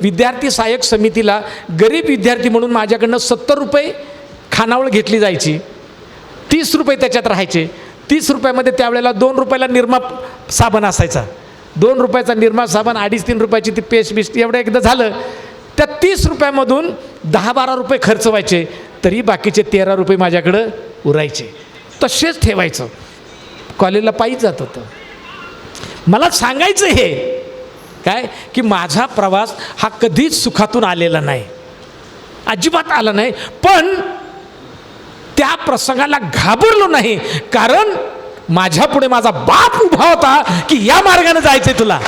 विद्यार्थी सहाय्यक समितीला गरीब विद्यार्थी म्हणून माझ्याकडनं सत्तर रुपये खानावळ घेतली जायची. तीस रुपये त्याच्यात राहायचे. तीस रुपयामध्ये त्यावेळेला दोन रुपयाला निरमा साबण असायचा. दोन रुपयाचा निर्मा साबण अडीच तीन रुपयाची ती पेस्ट बिस्ट एवढं एकदा झालं. त्या तीस रुपयामधून दहा बारा रुपये खर्च व्हायचे. तरी बाकीचे तेरा रुपये माझ्याकडं उरायचे. तसेच ठेवायचं. कॉलेजला पायीच जात होतं. मला सांगायचं हे काय? की माझा प्रवास हा कधीच सुखातून आलेला नाही. अजिबात आला नाही. पण त्या प्रसंगाला घाबरलो नाही. कारण माझ्या पुढे माझा बाप उभा होता की या मार्गाने जायचंय तुला.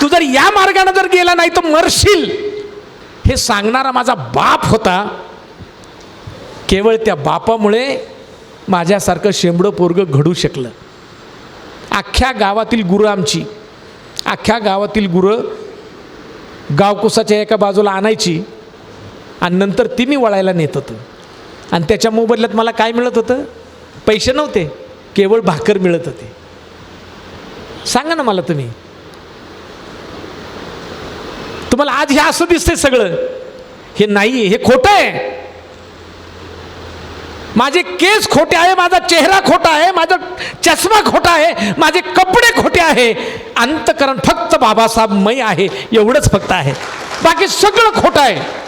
तू जर या मार्गाने जर गेला नाही तर मरशील. हे सांगणारा माझा बाप होता. केवळ त्या बापामुळे माझ्यासारखं शेंबडं पोरगं घडू शकलं. अख्ख्या गावातील गुरु आमची अख्ख्या गावातील गुरं गावकुसाच्या एका बाजूला आणायची आणि नंतर ती मी वळायला नेत होतं. आणि त्याच्या मोबदल्यात मला काय मिळत होतं? पैसे नव्हते केवळ भाकर मिळत होते. सांगा ना मला तुम्ही. तुम्हाला आज हे असं दिसतंय सगळं. हे नाही हे खोटं आहे. माझे केस खोटे आहे माझा चेहरा खोटा आहे माझा चष्मा खोटा आहे माझे कपडे खोटे आहे. अंतकरण फक्त बाबासाहेब मय आहे. एवढंच फक्त आहे. बाकी सगळं खोटं आहे.